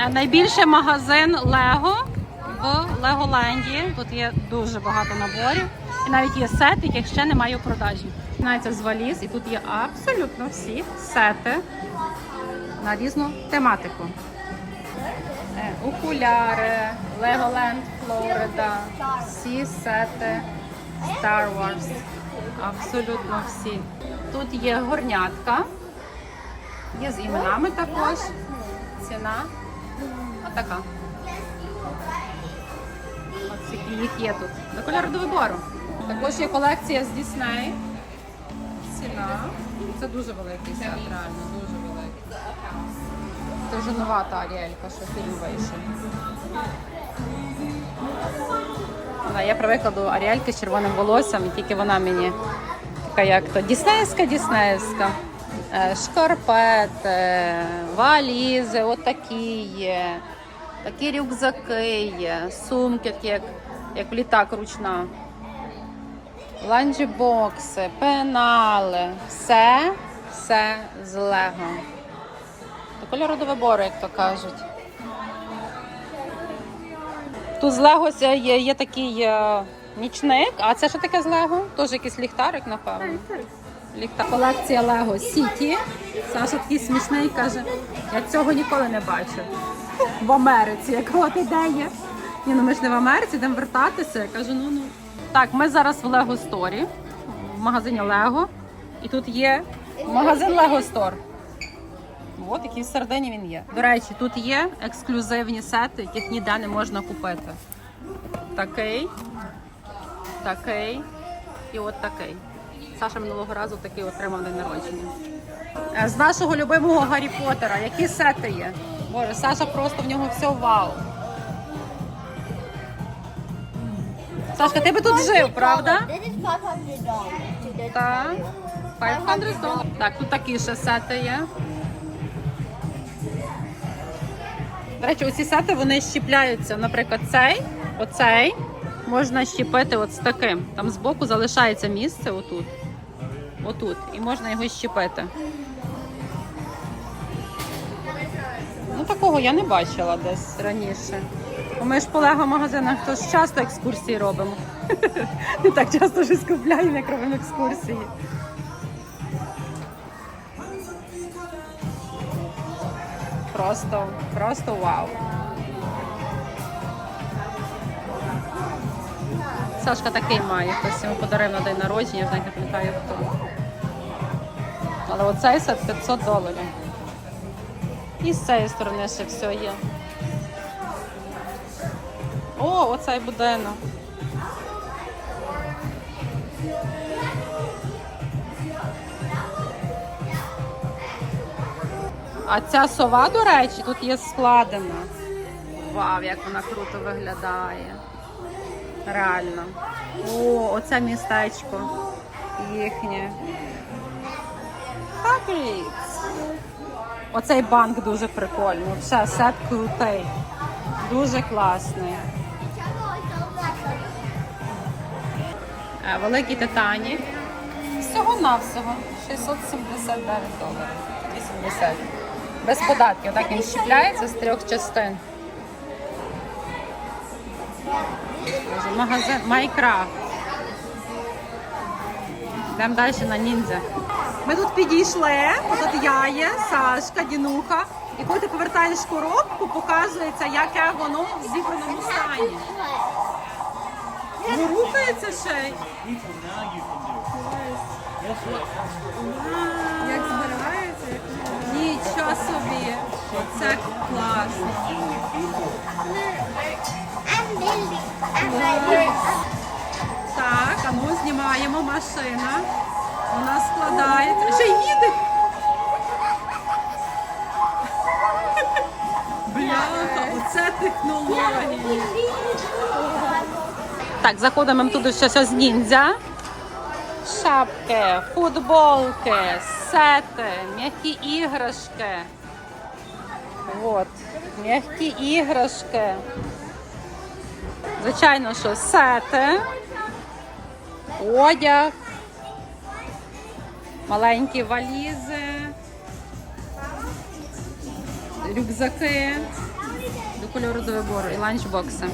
Е, Найбільший магазин Лего в Леголенді. Тут є дуже багато наборів. І навіть є сет, яких ще немає у продажі. Починається з валіз, і тут є абсолютно всі сети на різну тематику. Е, Окуляри, Legoland Флорида, всі сети Star Wars. Абсолютно всі. Тут є горнятка, є з іменами також. Ціна отака. Ось які їх є тут. До кольору до вибору. Також є колекція з Disney. Ціна. Це дуже великий сет, реально, дуже великий. Це вже нова та Аріелька, що фільм вийшов. Я привикла до Аріельки з червоним волоссям, і тільки вона мені така як то Діснеївська, Діснеївська. Е, Шкарпети, валізи, отакі є. Такі рюкзаки є, сумки, як, як літак ручна. Ланчбокси, пенали. Все, все з Лего. До кольору до вибору, як то кажуть. Тут з Лего є, є такий е, нічник, а це що таке з Лего? Теж якийсь ліхтарик, напевно. Ліхтар. Колекція Лего Сіті. Саша такий смішний каже, я цього ніколи не бачив. В Америці, якого ти де є? Ні, ну ми ж не в Америці, йдемо вертатися. Я кажу, ну ну. Так, ми зараз в Лего Сторі, в магазині Лего. І тут є магазин Лего Стор. От який всередині він є. До речі, тут є ексклюзивні сети, яких ніде не можна купити. Такий, такий і от такий. Саша минулого разу такий отримав день народження. Е, З нашого любимого Гаррі Поттера, які сети є? Боже, Саша просто в нього все вау. Сашка, ти би тут жив, правда? Так. 500 доларів. Так, тут такі ще сети є. До речі, оці сети вони щіпляються. Наприклад, цей, оцей можна щепити от з таким. Там збоку залишається місце отут. Отут. І можна його щепити. Ну, такого я не бачила десь раніше. Ми ж по лего магазинах то часто екскурсії робимо. Не так часто щось купляємо, як робимо екскурсії. Просто, просто вау. Сашка такий має, хтось йому подарив на день народження, я вже не пам'ятаю хто. Але оцей сет 500 доларів. І з цієї сторони ще все є. О, оцей будинок. А ця сова, до речі, тут є складена. Вау, як вона круто виглядає. Реально. О, оце містечко їхнє. Хагрідс. Оцей банк дуже прикольний. Все, сет крутий. Дуже класний. Е, Великий Титанік. Всього-навсього 679 доларів. 80. Без податків. Так він щіпляється з трьох частин. Магазин Майкрафт. Йдемо далі на ніндзя. Ми тут підійшли, тут я є, Сашка, Дінуха. І коли ти повертаєш коробку, показується, яке воно в зібраному стані. Ну, рухається ще. й. Як збирається? Нічого собі. Це класно. Так, а ну знімаємо машина. Вона складається. Ще й їде. Бляха, оце технології. Так, заходимо туди щось з ніндзя. Шапки, футболки, сети, м'які іграшки. От, м'які іграшки. Звичайно, що сети, одяг, маленькі валізи, рюкзаки. до кольору до вибору і ланчбокси.